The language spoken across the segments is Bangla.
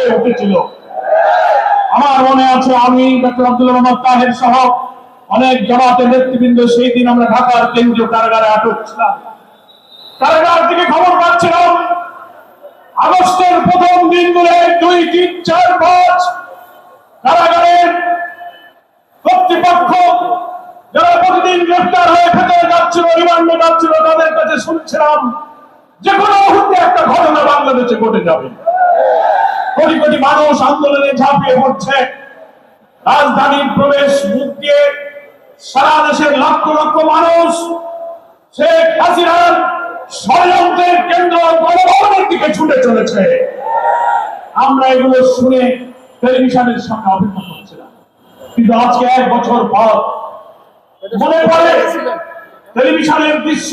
হয়ে উঠেছিল। আমার মনে আছে আমি ডক্টর আব্দুল রহমান তাহের সহ অনেক জামাতের নেতৃবৃন্দ সেই দিন আমরা ঢাকার কেন্দ্রীয় কারাগারে আটক ছিলাম। কারাগার থেকে খবর পাচ্ছিলাম, আগস্টের প্রথম দিনগুলো দুই, তিন, চার, পাঁচ কারাগারের কর্তৃপক্ষ যারা প্রতিদিন গ্রেফতার হয়ে ভেতরে যাচ্ছিল, রিমান্ডে যাচ্ছিল তাদের কাছে শুনছিলাম যে কোনো মুহূর্তে একটা ঘটনা বাংলাদেশে ঘটে যাবে। কোটি কোটি মানুষ আন্দোলনে ঝাঁপিয়ে পড়ছে। রাজধানীর প্রবেশ মুখ দিয়ে সারা দেশের লক্ষ লক্ষ মানুষ শেখ হাসিনার ষড়যন্ত্রের কেন্দ্র গণভবনের দিকে ছুটে চলেছে। আমরা এগুলো শুনে টেলিভিশনের সামনে অপেক্ষা করছিলাম। কিন্তু আজকে এক বছর পর মনে পড়ে টেলিভিশনের দৃশ্য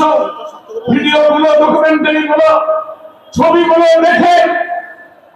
ভিডিও গুলো ডকুমেন্টারি গুলো, ছবিগুলো দেখে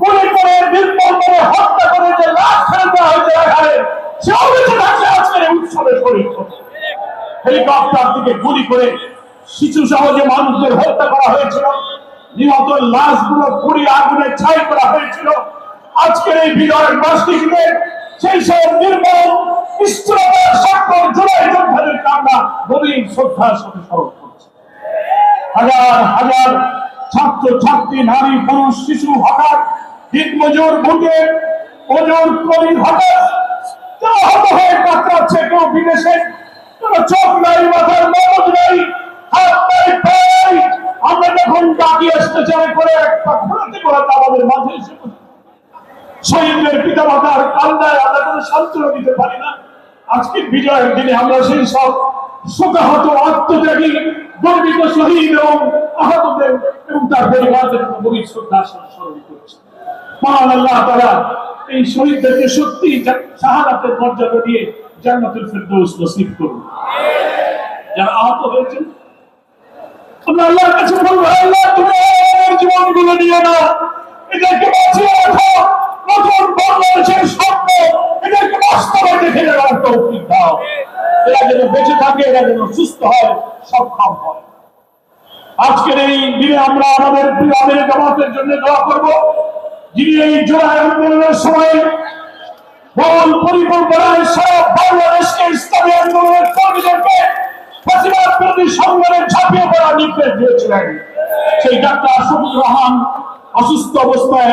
গুলি করে নির্মল করে, হত্যা করে যে লাশ ফেলে দেওয়া হয়েছে এখানে, সেও বেঁচে থাকলে আজকের উৎসবে শরীর হেলিকপ্টার থেকে গুলি করে শিশু সহ যে মানুষদের হত্যা করা হয়েছিল। নিহত লাশগুলো পুড়ি আগুনে ছাই করা হয়েছিল। আজকের এই বিজয়ের বার্ষিকীতে সেই সব নির্মম নিষ্ঠুরতার স্বাক্ষর জুলাই যোদ্ধাদের কান্না গভীর শ্রদ্ধার সাথে স্মরণ করছে। হাজার হাজার ছাত্র, ছাত্রী, নারী, পুরুষ, শিশু, হঠাৎ দিনমজুর ভুগে মজুর করি হঠাৎ কেউ হত হয়ে কাতরাচ্ছে কেউ নাই, মাথার মগজ আসতে চাই করে একটা ঘোরাতে ঘোরাতে আমরা কোনো দিতে পারি না। আজকে বিজয়ের দিনে আমরা সেই সব শোকাহত, আত্মত্যাগী, গর্বিত শহীদ এবং আহতদের এবং তার পরিবারদের গভীর শ্রদ্ধার সাথে স্মরণ করছি। এই শহীদদেরকে সত্যি শাহাদাতের মর্যাদা দিয়ে ফেরদৌস নসিব করুন। যারা আহত হয়েছেন, আমরা আল্লাহর কাছে বলব আল্লাহ, তুমি আমাদের নিয়ে এদেরকে বাঁচিয়ে রাখো। নতুন বাংলাদেশের স্বপ্ন এদেরকে বাস্তবে দেখে যাওয়ার তৌফিক দাও। এরা যেন বেঁচে থাকে, এরা যেন সুস্থ হয় সক্ষম হয়। আজকের এই দিনে আমরা আমাদের প্রিয় জন্য দোয়া করব। যিনি এই জোড়াই আন্দোলনের সময় পরিকল্পনায় সব বাংলাদেশকে ইসলামী আন্দোলনের কর্মীদেরকে ঝাঁপিয়ে নির্দেশ দিয়েছিলেন। সেই ডাক্তার অসুস্থ অবস্থায়